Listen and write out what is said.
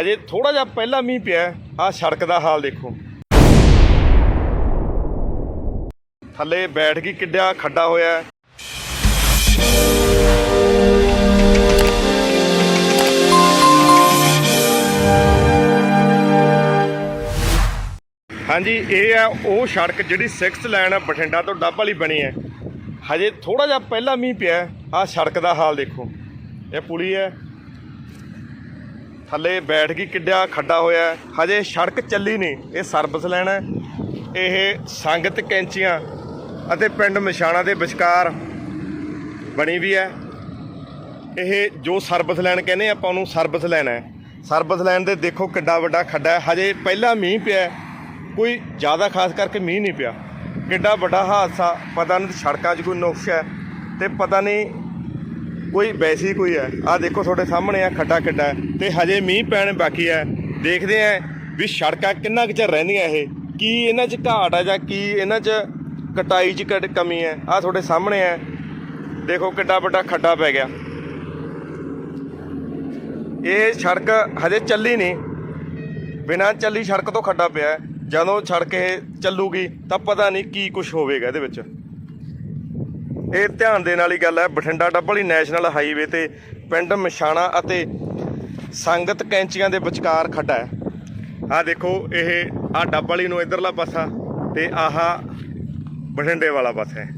ਹਜੇ ਥੋੜਾ ਜਿਹਾ ਪਹਿਲਾਂ ਮੀਂਹ ਪਿਆ ਆ ਸੜਕ ਦਾ ਹਾਲ ਦੇਖੋ। ਥੱਲੇ ਬੈਠ ਗਈ ਕਿੱਡਿਆ, ਖੱਡਾ ਹੋਇਆ ਹਾਂਜੀ, ਇਹ ਆ ਉਹ ਸੜਕ ਜਿਹੜੀ 6th ਲਾਈਨ ਆ, ਬਠਿੰਡਾ ਤੋਂ ਡੱਬ ਵਾਲੀ ਬਣੀ ਹੈ। ਹਜੇ ਥੋੜਾ ਜਿਹਾ ਪਹਿਲਾਂ ਮੀਂਹ ਪਿਆ ਆ ਸੜਕ ਦਾ ਹਾਲ ਦੇਖੋ। ਇਹ ਪੁਲੀ ਹੈ। ਥੱਲੇ ਬੈਠ ਗਈ ਕਿੱਡਾ ਖੱਡਾ ਹੋਇਆ ਹਜੇ ਸੜਕ ਚੱਲੀ ਨਹੀਂ, ਇਹ ਸਰਵਿਸ ਲਾਈਨ ਹੈ। ਇਹ ਸੰਗਤ ਕੈਂਚੀਆਂ ਅਤੇ ਪਿੰਡ ਮਿਸ਼ਾਣਾ ਦੇ ਵਿਚਕਾਰ ਬਣੀ ਵੀ ਹੈ। ਇਹ ਜੋ ਸਰਵਿਸ ਲੈਣ ਕਹਿੰਦੇ ਆਪਾਂ ਉਹਨੂੰ ਸਰਵਿਸ ਲੈਣਾ ਹੈ। ਸਰਵਿਸ ਲੈਣ ਦੇ ਦੇਖੋ ਕਿੱਡਾ ਵੱਡਾ ਖੱਡਾ ਹੈ। ਹਜੇ ਪਹਿਲਾਂ ਮੀਂਹ ਪਿਆ ਕੋਈ ਜ਼ਿਆਦਾ ਖਾਸ ਕਰਕੇ ਮੀਂਹ ਨਹੀਂ ਪਿਆ। ਕਿੱਡਾ ਵੱਡਾ ਹਾਦਸਾ, ਪਤਾ ਨਹੀਂ ਸੜਕਾਂ 'ਚ ਕੋਈ ਨੁਕਸ ਹੈ ਤੇ ਪਤਾ ਨਹੀਂ ਕੋਈ ਵੈਸੀ ਕੋਈ ਹੈ। ਆ ਦੇਖੋ ਤੁਹਾਡੇ ਸਾਹਮਣੇ ਆ, ਖੱਡਾ ਕਿੱਡਾ ਹੈ ਤੇ ਹਜੇ ਮੀਂਹ ਪੈਣ ਬਾਕੀ ਹੈ। ਦੇਖਦੇ ਆ ਵੀ ਸੜਕਾਂ ਕਿੰਨਾ ਕੁ ਚਿਰ ਰਹਿੰਦੀਆਂ ਇਹ। ਕੀ ਇਹਨਾਂ 'ਚ ਘਾਟ ਆ ਜਾਂ ਕੀ ਇਹਨਾਂ 'ਚ ਕਟਾਈ 'ਚ ਕਟ- ਕਮੀ ਹੈ? ਆ ਤੁਹਾਡੇ ਸਾਹਮਣੇ ਹੈ। ਦੇਖੋ ਕਿੱਡਾ ਵੱਡਾ ਖੱਡਾ ਪੈ ਗਿਆ। ਇਹ ਸੜਕ ਹਜੇ ਚੱਲੀ ਨਹੀਂ। ਬਿਨਾਂ ਚੱਲੀ ਸੜਕ ਤੋਂ ਖੱਡਾ ਪਿਆ ਜਦੋਂ ਸੜਕ ਇਹ ਚੱਲੂਗੀ ਤਾਂ ਪਤਾ ਨਹੀਂ ਕੀ ਕੁਝ ਹੋਵੇਗਾ ਇਹਦੇ ਵਿੱਚ। ਇਹ ਧਿਆਨ ਦੇਣ ਵਾਲੀ ਗੱਲ ਹੈ, ਬਠਿੰਡਾ ਡੱਬਲੀ ਨੈਸ਼ਨਲ ਹਾਈਵੇ ਤੇ ਪਿੰਡ ਮਸ਼ਾਣਾ ਅਤੇ ਸੰਗਤ ਕੈਂਚੀਆਂ ਦੇ ਵਿਚਕਾਰ ਖੱਡਾ ਹੈ। ਆਹ ਦੇਖੋ, ਇਹ ਆ ਡੱਬਲੀ ਨੂੰ ਇਧਰਲਾ ਪਾਸਾ ਤੇ ਆਹ ਬਠਿੰਡੇ ਵਾਲਾ ਪਾਸਾ ਹੈ।